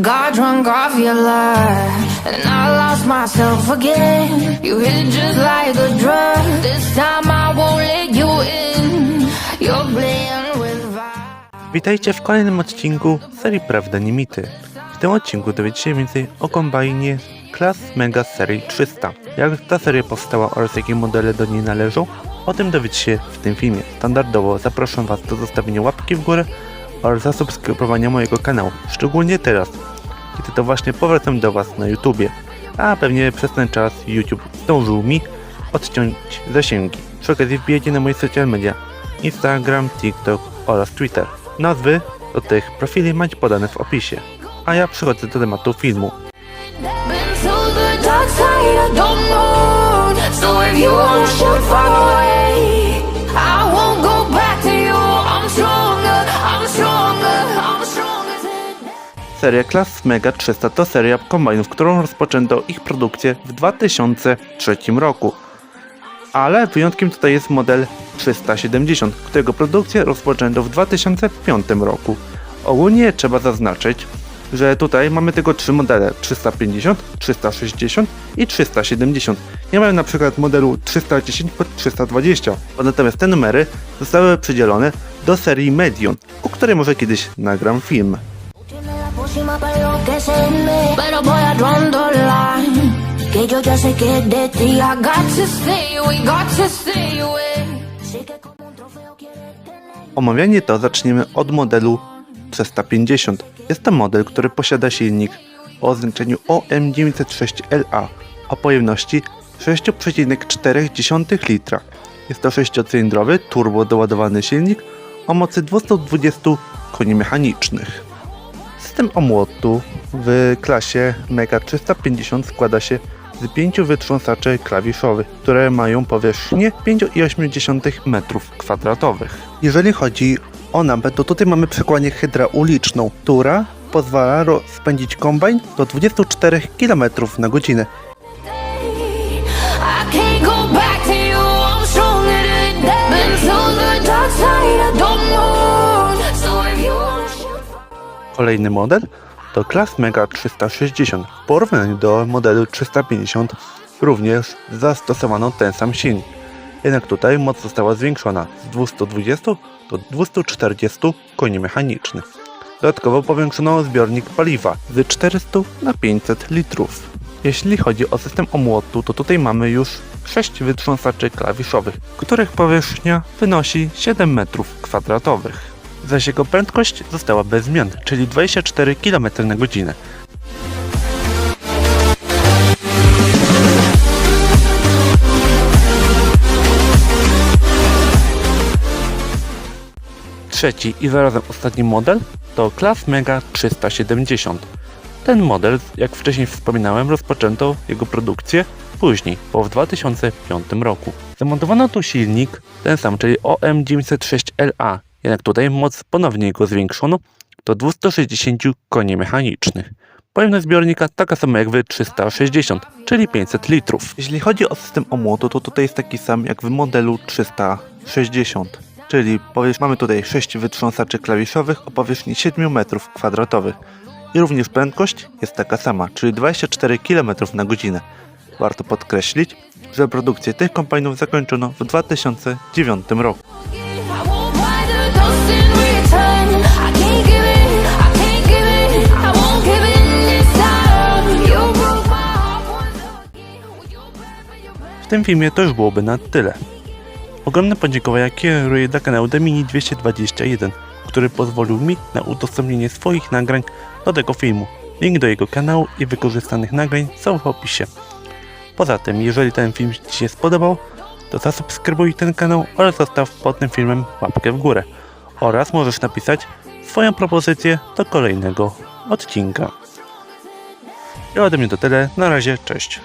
Got drunk off your and I lost myself again. You hit just like a drug. This time I won't let you in. You're playing with fire. Witajcie w kolejnym odcinku serii Prawda nie mity. W tym odcinku dowiecie się więcej o kombajnie Class Mega serii 300. Jak ta seria powstała oraz jakie modele do niej należą, o tym dowiecie się w tym filmie. Standardowo zapraszam Was do zostawienia łapki w górę oraz zasubskrybowania mojego kanału, szczególnie teraz, kiedy to właśnie powracam do Was na YouTubie, a pewnie przez ten czas YouTube zdążył mi odciąć zasięgi. Przy okazji wbijecie na moje social media Instagram, TikTok oraz Twitter. Nazwy do tych profili macie podane w opisie. A ja przechodzę do tematu filmu. Been Seria Class Mega 300 to seria kombajnów, którą rozpoczęto ich produkcję w 2003 roku. Ale wyjątkiem tutaj jest model 370, którego produkcję rozpoczęto w 2005 roku. Ogólnie trzeba zaznaczyć, że tutaj mamy tylko trzy modele 350, 360 i 370. Nie mamy na przykład modelu 310 pod 320. Natomiast te numery zostały przydzielone do serii Medion, o której może kiedyś nagram film. Pócima para enloquecerme Pero voy a rondo line Que yo ya sé que de ti I got to got to tener Omawianie to zaczniemy od modelu 350. Jest to model, który posiada silnik o oznaczeniu OM906LA o pojemności 6,4 litra. Jest to 6-cylindrowy, turbo doładowany silnik o mocy 220 koni mechanicznych. System omłotu w klasie Mega 350 składa się z pięciu wytrząsaczy klawiszowych, które mają powierzchnię 5,8 m2. Jeżeli chodzi o nampę, to tutaj mamy przekładnię hydrauliczną, która pozwala rozpędzić kombajn do 24 km na godzinę. I Kolejny model to Class Mega 360. W porównaniu do modelu 350 również zastosowano ten sam silnik. Jednak tutaj moc została zwiększona z 220 do 240 koni mechanicznych. Dodatkowo powiększono zbiornik paliwa z 400 na 500 litrów. Jeśli chodzi o system omłotu, to tutaj mamy już 6 wytrząsaczy klawiszowych, których powierzchnia wynosi 7 m2 zaś jego prędkość została bez zmian, czyli 24 km na godzinę. Trzeci i zarazem ostatni model to Class Mega 370. Ten model, jak wcześniej wspominałem, rozpoczęto jego produkcję później, bo w 2005 roku. Zamontowano tu silnik, ten sam, czyli OM906LA, jednak tutaj moc ponownie jego zwiększono do 260 koni mechanicznych. Pojemność zbiornika taka sama jak w 360, czyli 500 litrów. Jeśli chodzi o system omłotu, to tutaj jest taki sam jak w modelu 360, czyli mamy tutaj 6 wytrząsaczy klawiszowych o powierzchni 7 m2 i również prędkość jest taka sama, czyli 24 km na godzinę. Warto podkreślić, że produkcję tych kombajnów zakończono w 2009 roku. Tym filmie to już byłoby na tyle. Ogromne podziękowania kieruję dla kanału Demini 221, który pozwolił mi na udostępnienie swoich nagrań do tego filmu. Link do jego kanału i wykorzystanych nagrań są w opisie. Poza tym, jeżeli ten film Ci się spodobał, to zasubskrybuj ten kanał oraz zostaw pod tym filmem łapkę w górę. Oraz możesz napisać swoją propozycję do kolejnego odcinka. I ode mnie to tyle. Na razie, cześć.